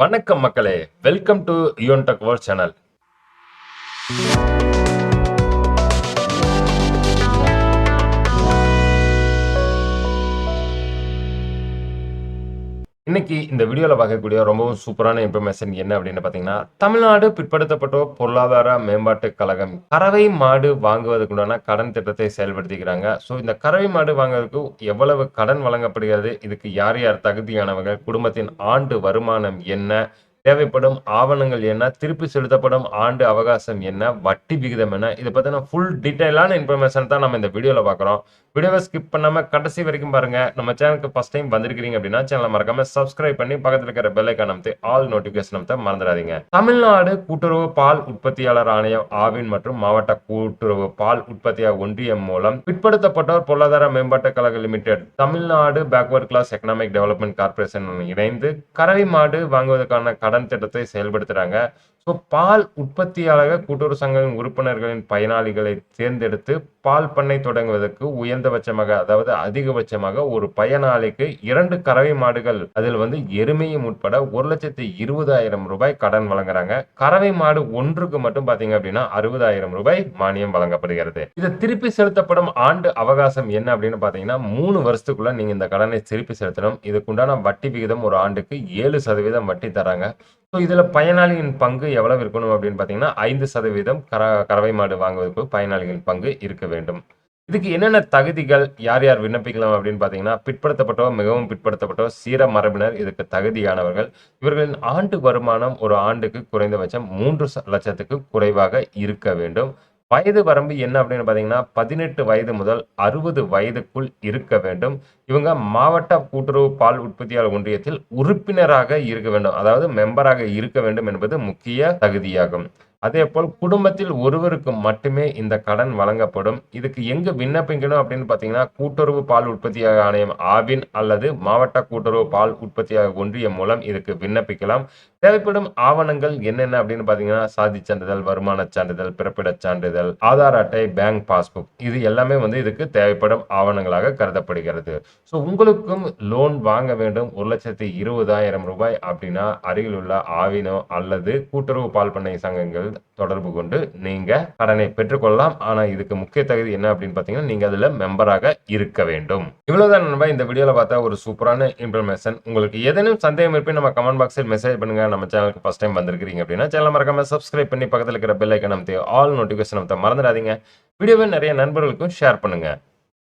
வணக்கம் மக்களே. Welcome to யூன் டக் வேர்ல்ட் சேனல் இன்னைக்கு இந்த வீடியோவில் பார்க்கக்கூடிய ரொம்பவும் சூப்பரான இன்ஃபர்மேஷன் என்ன அப்படின்னு பார்த்தீங்கன்னா தமிழ்நாடு பிற்படுத்தப்பட்டோர் பொருளாதார மேம்பாட்டு கழகம் கறவை மாடு வாங்குவதற்குண்டான கடன் திட்டத்தை செயல்படுத்திக்கிறாங்க. ஸோ இந்த கறவை மாடு வாங்குவதற்கு எவ்வளவு கடன் வழங்கப்படுகிறது? இதுக்கு யார் யார் தகுதியானவர்கள் குடும்பத்தின் ஆண்டு வருமானம் என்ன? தேவைப்படும் ஆவணங்கள் என்ன திருப்பி செலுத்தப்படும் ஆண்டு அவகாசம் என்ன வட்டி விகிதம் என்ன இதை பற்றின ஃபுல் டீட்டெயிலான இன்ஃபர்மேஷன் தான் நம்ம இந்த வீடியோவில் பார்க்குறோம். வீடியோவை ஸ்கிப் பண்ணாமல் கடைசி வரைக்கும் பாருங்க. நம்ம சேனலுக்கு ஃபஸ்ட் டைம் வந்திருக்கிறீங்க அப்படின்னா சேனலை மறக்காம சப்ஸ்கிரைப் பண்ணி பக்கத்தில் இருக்கிற பெல்லைக்கான அமைத்து ஆல் நோட்டிஃபிகேஷன் அமைத்த மறந்துடாதீங்க. தமிழ்நாடு கூட்டுறவு பால் உற்பத்தியாளர் ஆணையம் ஆவின் மற்றும் மாவட்ட கூட்டுறவு பால் உற்பத்தியாளர் ஒன்றியம் மூலம் பிற்படுத்தப்பட்டோர் பொருளாதார மேம்பாட்டு கழக limited Tamil Nadu backward class economic development corporation இணைந்து கறவை மாடு வாங்குவதற்கான கடன் திட்டத்தை செயல்படுத்துறாங்க. ஸோ பால் உற்பத்தியாளர் கூட்டுறவு சங்கங்களின் உறுப்பினர்களின் பயனாளிகளை தேர்ந்தெடுத்து பால் பண்ணை தொடங்குவதற்கு உயர்ந்தபட்சமாக அதாவது அதிகபட்சமாக ஒரு பயனாளிக்கு இரண்டு கறவை மாடுகள் அதில் வந்து எருமையும் உட்பட ஒரு லட்சத்தி இருபதாயிரம் ரூபாய் கடன் வழங்குறாங்க. கறவை மாடு ஒன்றுக்கு மட்டும் பாத்தீங்க அப்படின்னா அறுபதாயிரம் ரூபாய் மானியம் வழங்கப்படுகிறது. இதை திருப்பி செலுத்தப்படும் ஆண்டு அவகாசம் என்ன அப்படின்னு பாத்தீங்கன்னா மூணு வருஷத்துக்குள்ள நீங்க இந்த கடனை திருப்பி செலுத்தணும். இதுக்குண்டான வட்டி விகிதம் ஒரு ஆண்டுக்கு ஏழு சதவீதம் வட்டி தராங்க. ஸோ இதில் பயனாளியின் பங்கு எவ்வளவு இருக்கணும் அப்படின்னு பார்த்தீங்கன்னா ஐந்து சதவீதம் கர கறவை மாடு வாங்குவதற்கு பயனாளிகளின் பங்கு இருக்க வேண்டும். இதுக்கு என்னென்ன தகுதிகள் யார் யார் விண்ணப்பிக்கலாம் அப்படின்னு பார்த்தீங்கன்னா பிற்படுத்தப்பட்டோர் மிகவும் பிற்படுத்தப்பட்டோர் சீர மரபினர் இதுக்கு தகுதியானவர்கள். இவர்களின் ஆண்டு வருமானம் ஒரு ஆண்டுக்கு குறைந்தபட்சம் மூன்று ச- லட்சத்துக்கு குறைவாக இருக்க வேண்டும். வயது வரம்பு என்ன அப்படின்னு பார்த்தீங்கன்னா பதினெட்டு வயது முதல் அறுபது வயதுக்குள் இருக்க வேண்டும். இவங்க மாவட்ட கூட்டுறவு பால் உற்பத்தியாளர் ஒன்றியத்தில் உறுப்பினராக இருக்க வேண்டும். அதாவது மெம்பராக இருக்க வேண்டும் என்பது முக்கிய தகுதியாகும். அதே போல் குடும்பத்தில் ஒருவருக்கு மட்டுமே இந்த கடன் வழங்கப்படும். இதுக்கு எங்கு விண்ணப்பிக்கணும் அப்படின்னு பார்த்தீங்கன்னா கூட்டுறவு பால் உற்பத்தியாக ஆணையம் ஆவின் அல்லது மாவட்ட கூட்டுறவு பால் உற்பத்தியாக ஒன்றியம் மூலம் இதுக்கு விண்ணப்பிக்கலாம். தேவைப்படும் ஆவணங்கள் என்னென்ன அப்படின்னு பார்த்தீங்கன்னா சாதி சான்றிதழ் வருமான சான்றிதழ் பிறப்பிடச் சான்றிதழ் ஆதார் அட்டை பேங்க் பாஸ்புக் இது எல்லாமே வந்து இதுக்கு தேவைப்படும் ஆவணங்களாக கருதப்படுகிறது. ஸோ உங்களுக்கும் லோன் வாங்க வேண்டும். ஒரு லட்சத்தி இருபதாயிரம் ரூபாய் அப்படின்னா அருகிலுள்ள ஆவினோ அல்லது கூட்டுறவு பால் பண்ணை சங்கங்கள் தொடர்பு கொண்டு நீங்கள் கடனை பெற்றுக்கொள்ளலாம். ஆனால் இதுக்கு முக்கிய தகுதி என்ன அப்படின்னு பார்த்தீங்கன்னா நீங்கள் அதில் மெம்பராக இருக்க வேண்டும். இவ்வளவுதான் நண்பா. இந்த வீடியோவில் பார்த்தா ஒரு சூப்பரான இன்ஃபர்மேஷன் உங்களுக்கு ஏதேனும் சந்தேகம் இருப்பேன் நம்ம கமெண்ட் பாக்ஸில் மெசேஜ் பண்ணுங்க. நம்ம சேனலுக்கு ஃபர்ஸ்ட் டைம் வந்திருக்கிறீங்க அப்படின்னா சேனல் மறக்காம சப்ஸ்கிரைப் பண்ணி பக்கத்தில் இருக்கிற பெல் ஐக்கன் அமைத்து ஆல் நோட்டிஃபிகேஷன் அமைத்த மறந்துடாதீங்க. வீடியோவை நிறைய நண்பர்களுக்கும் ஷேர் பண்ணுங்கள்